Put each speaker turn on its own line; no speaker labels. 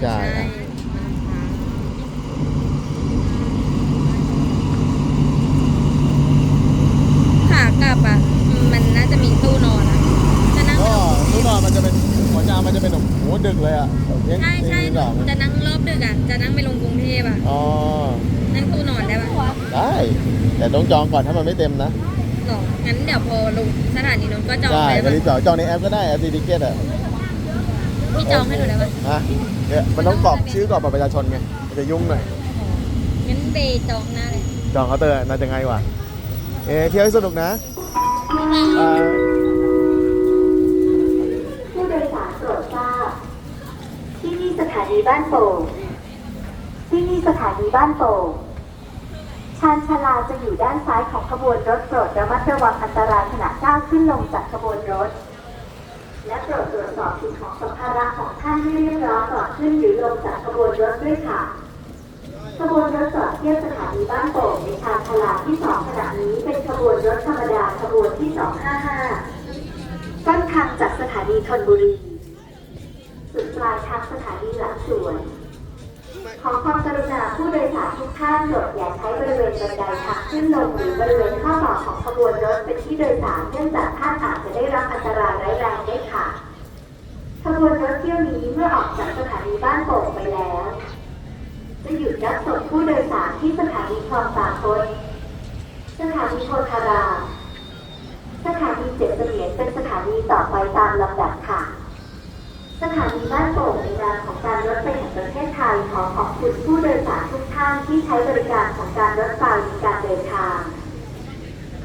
ใช่
ใช่ขากลับอะอืมมันน่าจะมีตู้นอนอะจะนั่ง
ก็ทุกนอนมันจะเป็นหัวจามันจะเป็นแบบโหดึกเลยอะแบบเที่ยง
ใช่ใช่
ตีสอง
จะนั่งรอบดึกอะ จะนั่งไปลงกรุงเทพอะ
อ๋อ
นั่งตู้นอนได้ปะ
ได้ แต่ต้องจองก่อนถ้ามันไม่เต็มนะ
หรองั้นเดี๋ยวพอลงสถานีนนท์ก็จอง
ใช่
ได้
ก็
ปะ
รีบจองจองในแอปก็ได้แอปดีทิเกตอะ
พี่จองให้หนูได้ปะ
ฮะเนี่ยมันต้องกรอกชื่อกรอกบัตรประชาชนไงมันจะยุ่งหน่อย
งั้นเบย์จองหน้าเลย
จองเคาน์เตอร์น่าจะง่ายกว่า เอะเที่ยวให้สนุกนะอ่า
ผู้โดยสารโปรดทราบ ที่นี่สถานีบ้านโป่ง ที่นี่สถานีบ้านโป่ง ชานชาลาจะอยู่ด้านซ้ายของขบวนรถโปรดระมัดระวังอันตรายขณะก้าวขึ้นลงจากขบวนรถ และโปรดตรวจ สอบสิ่งของสัมภาระของท่านให้เรียบร้อยก่อนขึ้นหรือลงจากขบวนรถด้วยค่ะขบวนรถจอดเทียบสถานีบ้านโป่งในชานชาลาที่สองขณะนี้เป็นขบวนรถธรรมดาขบวนที่ 255 ต้นทางจากสถานีธนบุรี สุดปลายทางสถานีหลังสวน ขอความกรุณาผู้โดยสารทุกท่านโปรดอย่าใช้บริเวณบันไดทางขึ้นลงหรือบริเวณข้อต่อของขบวนรถเป็นที่โดยสารเนื่องจากท่านอาจจะได้รับอันตรายร้ายแรงได้ค่ะ วนรถเที่ยวนี้เมื่อออกจากสถานีบ้านโป่งไปแล้ว จะหยุดรับส่งผู้โดยสารที่สถานีคลองตาคดสถานีโพธารามสถานีเจ็ดเสมียนเป็นสถานีต่อไปตามลำดับค่ะ สถานีบ้านโป่งในนามของการรถไฟแห่งประเทศไทยขอขอบคุณผู้โดยสารทุกท่านที่ใช้บริการของการรถไฟในการเดินทาง